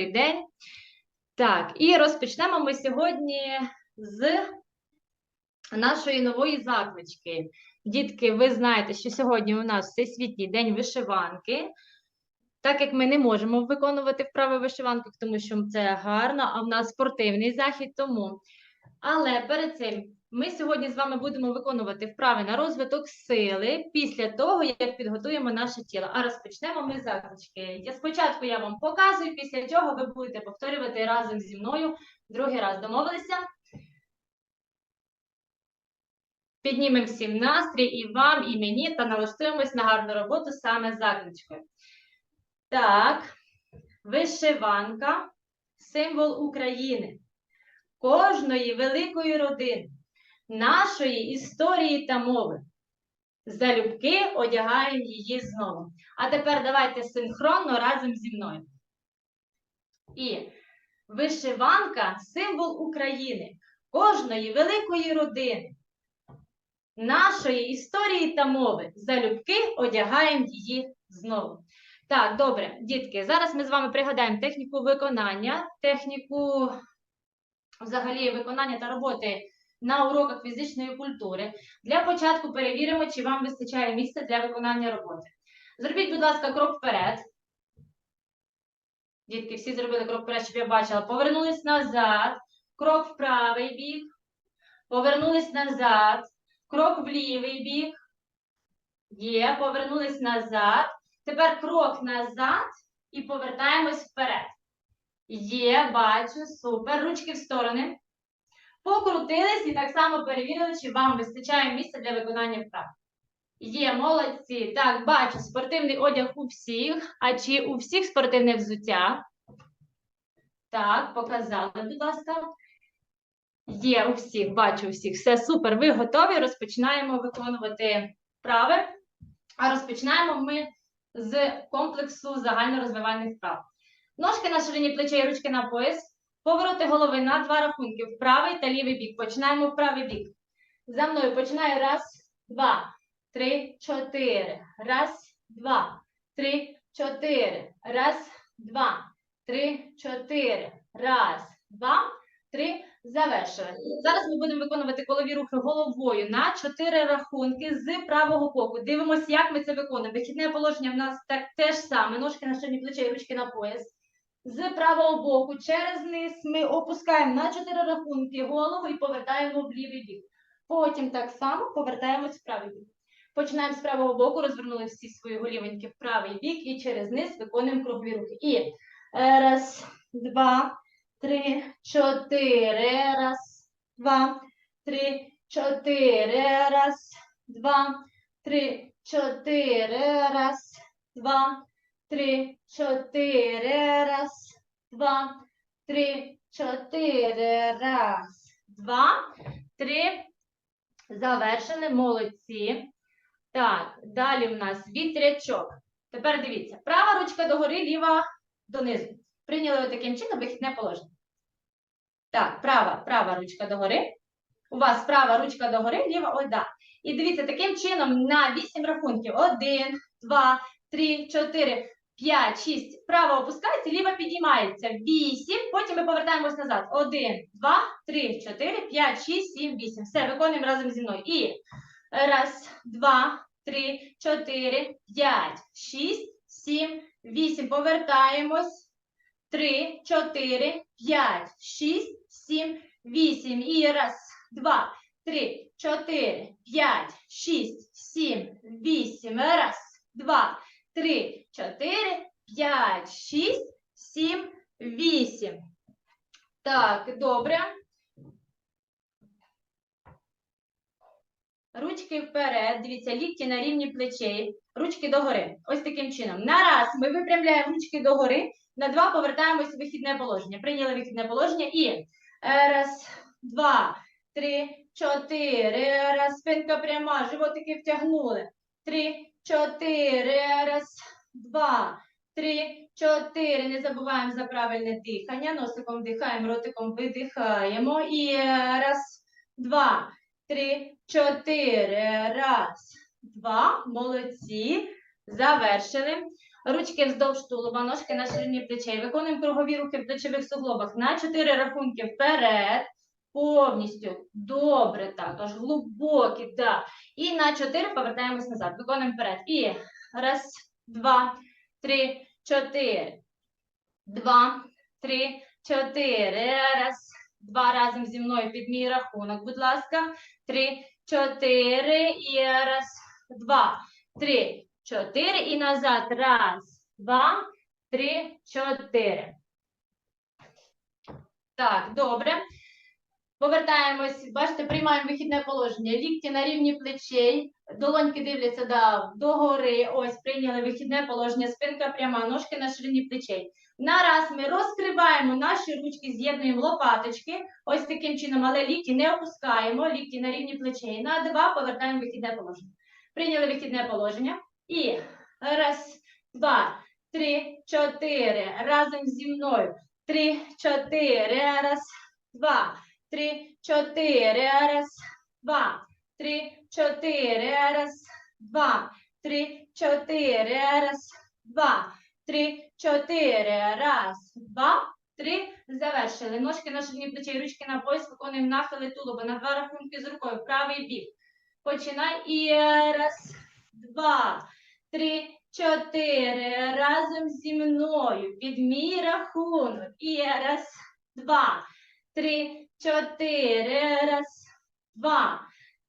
добрий день. Так, і розпочнемо ми сьогодні з нашої нової заклички. Дітки, ви знаєте, що сьогодні у нас Всесвітній день вишиванки. Так як ми не можемо виконувати вправи в вишиванках, тому що це гарно, а в нас спортивний захід, тому. Але перед цим ми сьогодні з вами будемо виконувати вправи на розвиток сили після того, як підготуємо наше тіло. А розпочнемо ми заклички. Я спочатку я вам показую, після цього ви будете повторювати разом зі мною другий раз. Домовилися? Піднімемо всім настрій і вам, і мені, та налаштуємось на гарну роботу саме закличкою. Так, вишиванка символ України, кожної великої родини, нашої історії та мови. Залюбки одягаємо її знову. А тепер давайте синхронно разом зі мною. І вишиванка символ України, кожної великої родини, нашої історії та мови. Залюбки одягаємо її знову. Так, добре, дітки, зараз ми з вами пригадаємо техніку виконання, техніку взагалі виконання та роботи на уроках фізичної культури. Для початку перевіримо, чи вам вистачає місця для виконання роботи. Зробіть, будь ласка, крок вперед. Дітки, всі зробили крок вперед, щоб я бачила. Повернулись назад, крок в правий бік, повернулись назад, крок в лівий бік. Є, повернулись назад. Тепер крок назад і повертаємось вперед. Є, бачу, супер. Ручки в сторони. Покрутились і так само перевірили, чи вам вистачає місця для виконання вправ. Є, молодці. Так, бачу, спортивний одяг у всіх. А чи у всіх спортивне взуття? Так, показали, будь ласка. Є у всіх, бачу у всіх. Все супер. Ви готові? Розпочинаємо виконувати вправи. А розпочинаємо ми з комплексу загальнорозвивальних вправ. Ножки на ширині плечей, ручки на пояс. Повороти голови на два рахунки в правий та лівий бік. Починаємо в правий бік. За мною починаю. Раз, два, три, чотири. Раз, два, три, чотири. Раз, два, три, чотири. Раз, два, три. Завершили. Зараз ми будемо виконувати колові рухи головою на чотири рахунки з правого боку. Дивимося, як ми це виконуємо. Вихідне положення в нас так теж саме. Ножки на ширині плечей, ручки на пояс. З правого боку через низ ми опускаємо на чотири рахунки голову і повертаємо в лівий бік. Потім так само повертаємось в правий бік. Починаємо з правого боку, розвернули всі свої голівоньки в правий бік і через низ виконуємо кругові рухи. І раз, два, три, чотири. Раз, два, три, чотири. Раз, два, три, чотири. Раз, два, три, чотири. Раз, два, три, чотири. Раз, два, три. Завершили. Молодці. Так, далі в нас вітрячок. Тепер дивіться. Права ручка догори, ліва донизу. Прийняли таким чином вихідне положення. Так, права, права ручка догори. У вас права ручка догори, ліва ось да. І дивіться, таким чином на 8 рахунків. 1, 2, 3, 4, 5, 6. Права опускається, ліва підіймається. 8. Потім ми повертаємось назад. 1, 2, 3, 4, 5, 6, 7, 8. Все, виконуємо разом зі мною. І раз, два, три, чотири, п'ять, шість, сім, вісім. Повертаємось. 3, 4, 5, 6, 7, 8. І раз, два, три, чотири, п'ять, шість, сім, вісім. Раз, два, три, чотири, п'ять, шість, сім, вісім. Так, добре. Ручки вперед. Дивіться, лікті на рівні плечей. Ручки догори. Ось таким чином. На раз ми випрямляємо ручки догори. На два повертаємось у вихідне положення. Прийняли вихідне положення і раз, два, три, чотири. Раз, спинка пряма, животики втягнули. Три, чотири. Раз, два, три, чотири. Не забуваємо за правильне дихання. Носиком вдихаємо, ротиком видихаємо. І е, раз, два, три, чотири. Раз, два. Молодці. Завершили. Ручки вздовж тулуба, ножки на ширині плечей. Виконуємо кругові рухи в плечових суглобах. На 4 рахунки вперед. Повністю. Добре, так. Аж глибокі, так. І на 4 повертаємось назад. Виконуємо вперед. І раз, два, три, чотири. Два, три, чотири. Раз, два разом зі мною під мій рахунок, будь ласка. Три, чотири. І раз, два, три, чотири. І назад. Раз, два, три, чотири. Так, добре. Повертаємось, бачите, приймаємо вихідне положення. Лікті на рівні плечей, долоньки дивляться да, догори. Ось прийняли вихідне положення, спинка пряма, ножки на ширині плечей. Нараз ми розкриваємо наші ручки, з'єднуємо лопаточки. Ось таким чином, але лікті не опускаємо, лікті на рівні плечей. На два повертаємо вихідне положення. Прийняли вихідне положення. І раз, два, три, чотири. Разом зі мною. Три, чотири. Раз, два три, чотири, раз, два, три, чотири, раз, два, три, чотири, раз, два, три, чотири, раз, два, три. Завершили. Ножки на ширині плечей, ручки на пояс, виконуємо нахили тулуба на два рахунки з рукою, правий бік. Починай і раз, два, три, чотири. Разом зі мною. Під мій рахунок. І раз, два, три, чотири, раз, два,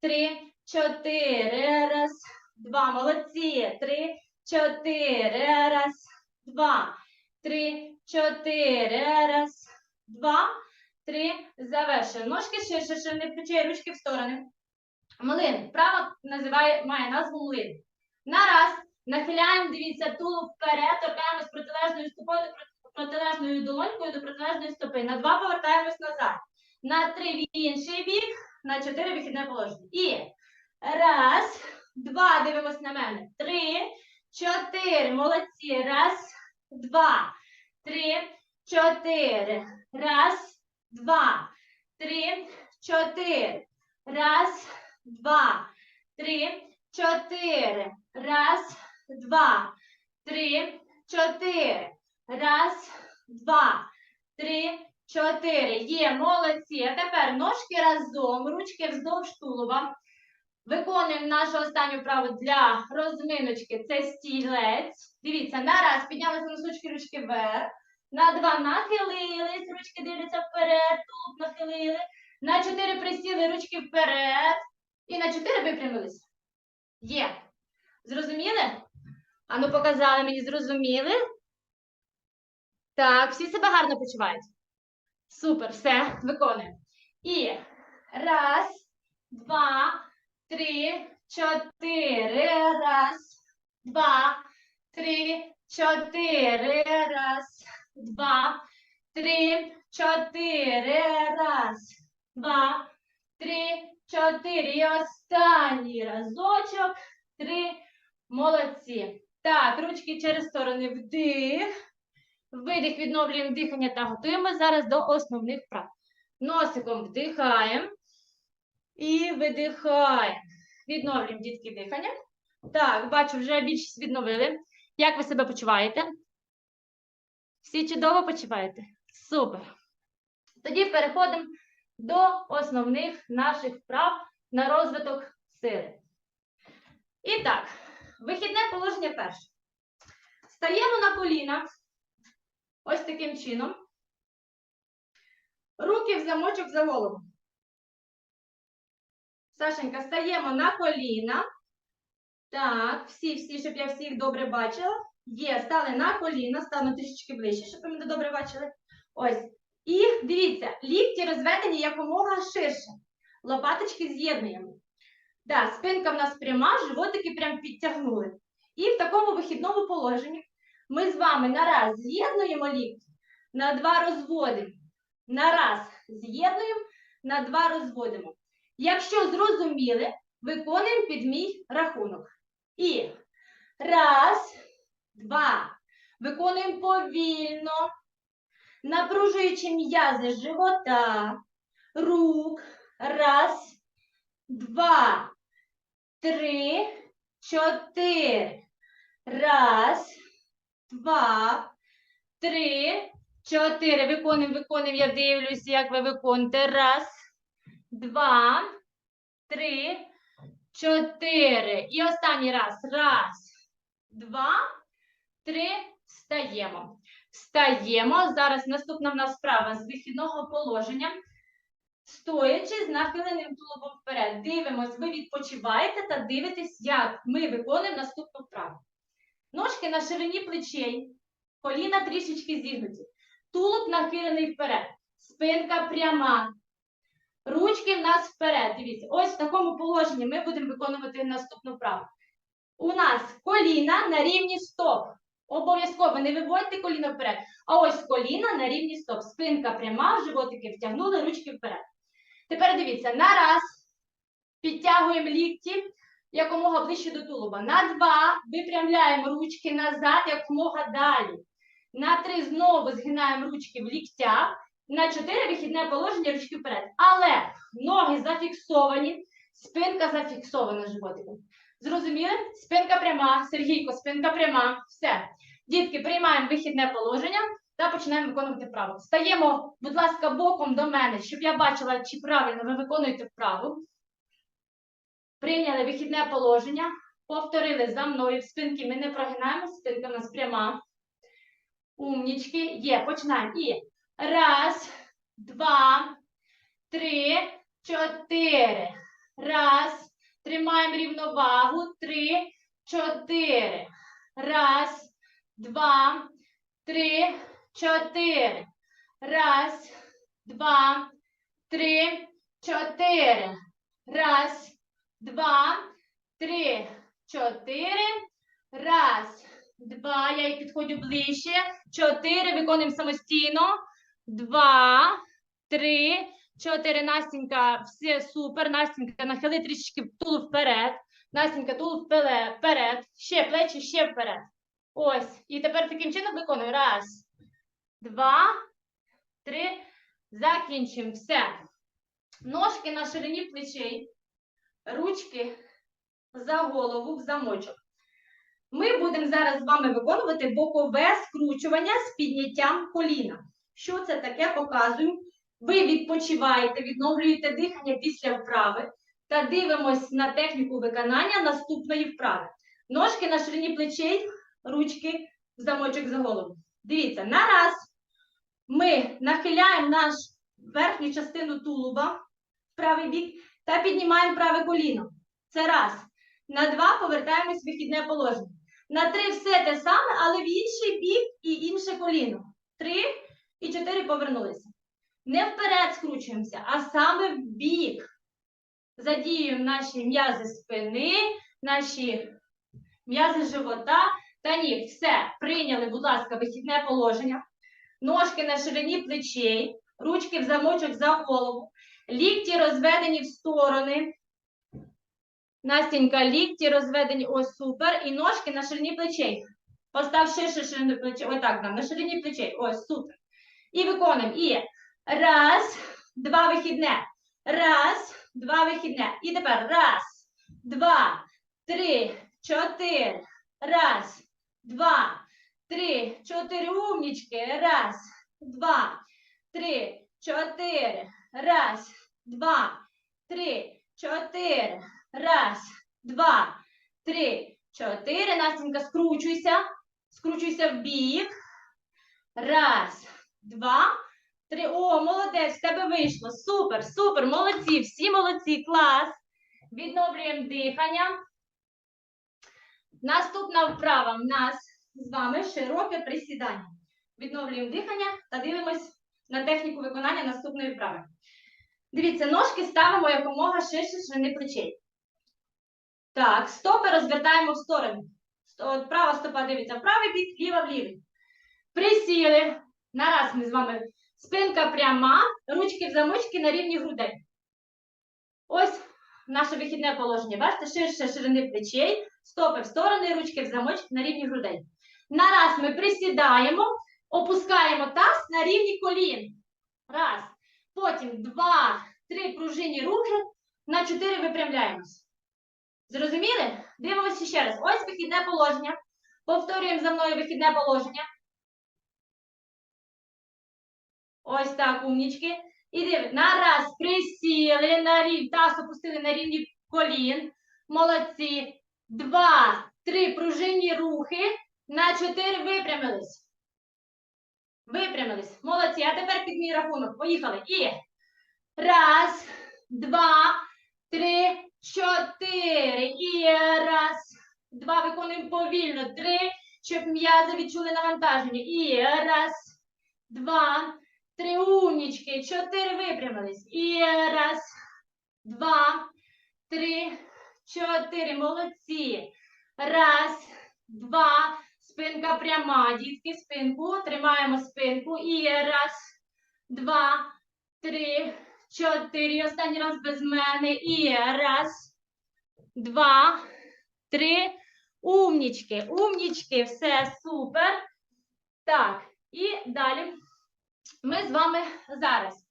три, чотири, раз, два. Молодці. Три, чотири, раз, два, три, чотири, раз, два, три. Завершуємо. Ножки ширше, ширини плечей, ручки в сторони. Млин. Вправа називає, має назву млин. Нараз. Нахиляємо, дивіться, тулуб вперед, торкаємось протилежною проти- протилежною долонькою до протилежної стопи. На два повертаємось назад на три в інший бік, на чотири вихідне положення. І раз, два, дивимось на мене. Три, чотири. Молодці. Раз, два, три, чотири. Раз, два, три, чотири. Раз, два, три, чотири. Раз, два, три, чотири. Раз, два, три, Чотири. Є, молодці. А тепер ножки разом, ручки вздовж тулуба. Виконуємо нашу останню вправу для розминочки. Це стілець. Дивіться, на раз піднялися носочки, ручки вверх. На два нахилились, ручки дивляться вперед, тулуб нахилили. На чотири присіли, ручки вперед. І на чотири випрямились. Є. Зрозуміли? Ану, показали мені, зрозуміли? Так, всі себе гарно почувають. Супер, все, виконуємо. І раз, два, три, чотири. Раз, два, три, чотири. Раз, два, три, чотири. Раз, два, три, чотири. І останній разочок. Три. Молодці. Так, ручки через сторони вдих. Видих, відновлюємо дихання та готуємо зараз до основних вправ. Носиком вдихаємо і видихаємо. Відновлюємо дітки дихання. Так, бачу, вже більшість відновили. Як ви себе почуваєте? Всі чудово почуваєте? Супер. Тоді переходимо до основних наших вправ на розвиток сили. І так, вихідне положення перше. Стаємо на коліна. Ось таким чином. Руки в замочок за голову. Сашенька, стаємо на коліна. Так, всі, всі, щоб я всіх добре бачила. Є, стали на коліна, стану трішечки ближче, щоб ви мене добре бачили. Ось. І дивіться, лікті розведені якомога ширше. Лопаточки з'єднуємо. Да, спинка в нас пряма, животики прям підтягнули. І в такому вихідному положенні ми з вами на раз з'єднуємо лікті, на два розводимо. На раз з'єднуємо, на два розводимо. Якщо зрозуміли, виконуємо під мій рахунок. І раз, два. Виконуємо повільно, напружуючи м'язи живота, рук. Раз, два, три, чотири. Раз, два, три, чотири. Виконуємо, виконуємо. Я дивлюся, як ви виконуєте. Раз, два, три, чотири. І останній раз. Раз, два, три. Встаємо. Встаємо. Зараз наступна в нас справа з вихідного положення. Стоячи з нахиленим тулубом вперед. Дивимось, ви відпочиваєте та дивитесь, як ми виконуємо наступну вправу. Ножки на ширині плечей, коліна трішечки зігнуті. Тулуб нахилений вперед. Спинка пряма. Ручки в нас вперед. Дивіться, ось в такому положенні ми будемо виконувати наступну вправу. У нас коліна на рівні стоп. Обов'язково не виводьте коліна вперед. А ось коліна на рівні стоп. Спинка пряма, животики втягнули, ручки вперед. Тепер дивіться, на раз підтягуємо лікті якомога ближче до тулуба. На два випрямляємо ручки назад, якомога далі. На три знову згинаємо ручки в ліктях. На чотири вихідне положення ручки вперед. Але ноги зафіксовані, спинка зафіксована животиком. Зрозуміли? Спинка пряма, Сергійко, спинка пряма. Все. Дітки, приймаємо вихідне положення та починаємо виконувати вправу. Стаємо, будь ласка, боком до мене, щоб я бачила, чи правильно ви виконуєте вправу. Прийняли вихідне положення, повторили за мною. В спинки ми не прогинаємо, спинка у нас пряма. Умнічки. Є, починаємо. І раз, два, три, чотири. Раз. Тримаємо рівновагу. Три, чотири. Раз, два, три, чотири. Раз, два, три, чотири. Раз, два, три, чотири. Раз, два. Я і підходжу ближче. Чотири. Виконуємо самостійно. Два, три, чотири. Настенька, все супер. Настенька, нахили трішечки тулуб вперед. Настенька, тулуб впеле- вперед. Ще плечі, ще вперед. Ось. І тепер таким чином виконую. Раз, два, три. Закінчимо. Все. Ножки на ширині плечей. Ручки за голову в замочок. Ми будемо зараз з вами виконувати бокове скручування з підняттям коліна. Що це таке, показую. Ви відпочиваєте, відновлюєте дихання після вправи та дивимось на техніку виконання наступної вправи. Ножки на ширині плечей, ручки в замочок за голову. Дивіться, на раз ми нахиляємо наш верхню частину тулуба в правий бік та піднімаємо праве коліно. Це раз. На два повертаємось в вихідне положення. На три все те саме, але в інший бік і інше коліно. Три і чотири повернулися. Не вперед скручуємося, а саме в бік. Задіюємо наші м'язи спини, наші м'язи живота та ніг. Все, прийняли, будь ласка, вихідне положення. Ножки на ширині плечей, ручки в замочок за голову, лікті розведені в сторони. Настенька, лікті розведені, ось супер. І ножки на ширині плечей. Постав ширше ширину плечей. Ось так нам, на ширині плечей. Ось супер. І виконуємо. І раз, два вихідне. Раз, два вихідне. І тепер раз, два, три, чотири. Раз, два, три, чотири. Умнічки. Раз, два, три, чотири. Раз, два, три, чотири. Раз, два, три, чотири. Настенька, скручуйся. Скручуйся в бік. Раз, два, три. О, молодець, в тебе вийшло. Супер, супер, молодці, всі молодці, клас. Відновлюємо дихання. Наступна вправа в нас з вами широке присідання. Відновлюємо дихання та дивимось на техніку виконання наступної вправи. Дивіться, ножки ставимо якомога ширше ширини плечей. Так, стопи розвертаємо в сторону. Сто- Права стопа дивиться в правий бік, ліва в лівий. Присіли. Нараз ми з вами. Спинка пряма, ручки в замочки на рівні грудей. Ось наше вихідне положення. Бачите, ширше ширини плечей, стопи в сторони, ручки в замочки на рівні грудей. Нараз ми присідаємо, опускаємо таз на рівні колін. Раз. Потім два, три пружинні рухи, на чотири випрямляємось. Зрозуміли? Дивимося ще раз. Ось вихідне положення. Повторюємо за мною вихідне положення. Ось так, умнічки. І дивись, на раз присіли на рівні, таз опустили на рівні колін. Молодці. Два, три пружинні рухи. На чотири випрямились. Випрямились. Молодці. А тепер під мій рахунок. Поїхали. І раз, два, три, чотири. І раз, два. Виконуємо повільно. Три, щоб м'язи відчули навантаження. І раз, два, три. Умнічки. Чотири випрямились. І раз, два, три, чотири. Молодці. Раз, два. Спинка пряма. Дітки, спинку. Тримаємо спинку. І раз, два, три, чотири. Останній раз без мене. І раз, два, три. Умнічки. Умнічки. Все супер. Так. І далі ми з вами зараз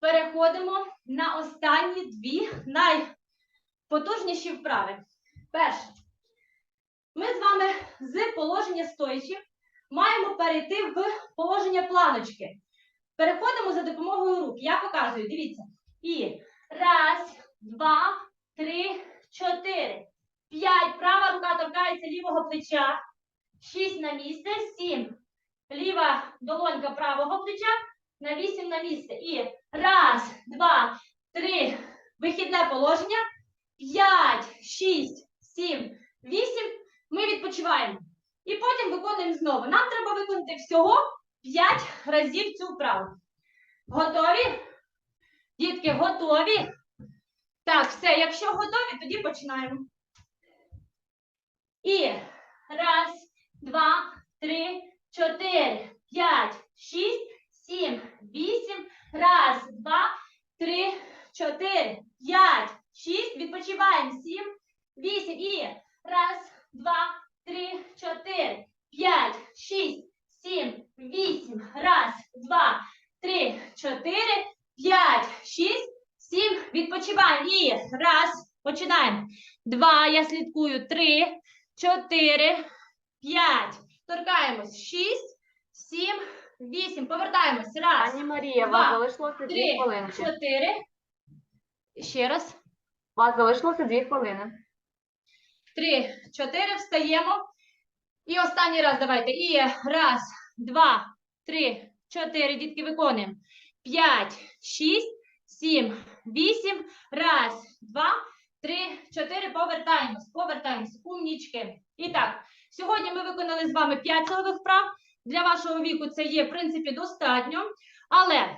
переходимо на останні дві найпотужніші вправи. Перше. Ми з вами з положення стоячи маємо перейти в положення планочки. Переходимо за допомогою рук. Я показую, дивіться. І раз, два, три, чотири, п'ять. Права рука торкається лівого плеча. Шість на місце. Сім. Ліва долонька правого плеча. На вісім на місце. І раз, два, три. Вихідне положення. П'ять, шість, сім, вісім. Ми відпочиваємо. І потім виконуємо знову. Нам треба виконати всього 5 разів цю вправу. Готові? Дітки, готові? Так, все, якщо готові, тоді починаємо. І раз, два, три, чотири, п'ять, шість, сім, вісім. Раз, два, три, чотири, п'ять, шість. Відпочиваємо. Сім, вісім. І раз, два, три, чотири, п'ять, шість, сім, вісім. Раз, два, три, чотири, п'ять, шість, сім. Відпочиваємо. І раз. Починаємо. Два. Я слідкую. Три, чотири, п'ять. Торкаємось. Шість, сім, вісім. Повертаємось. Раз, Пані Марія, два, вас залишилося три, хвилинки. чотири. Ще раз. У вас залишилося дві хвилини. Три, чотири, встаємо. І останній раз давайте. І раз, два, три, чотири. Дітки виконуємо. П'ять, шість, сім, вісім. Раз, два, три, чотири. Повертаємось. Повертаємось. Умнічки. І так, сьогодні ми виконали з вами п'ять силових вправ. Для вашого віку це є, в принципі, достатньо. Але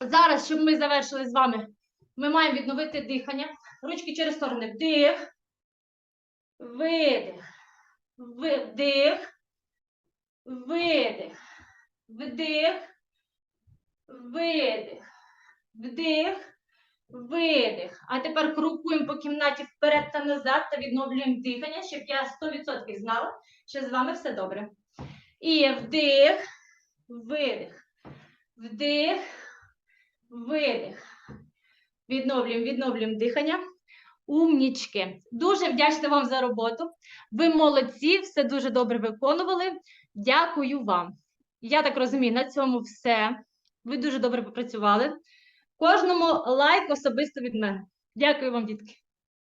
зараз, щоб ми завершили з вами, ми маємо відновити дихання. Ручки через сторони. Вдих. Видих. Вдих. Видих. Вдих. Видих. Вдих. Видих. А тепер крокуємо по кімнаті вперед та назад та відновлюємо дихання, щоб я 100% знала, що з вами все добре. І вдих, видих. Вдих, видих. Відновлюємо, відновлюємо дихання. Умнічки. Дуже вдячна вам за роботу. Ви молодці, все дуже добре виконували. Дякую вам. Я так розумію, на цьому все. Ви дуже добре попрацювали. Кожному лайк особисто від мене. Дякую вам, дітки.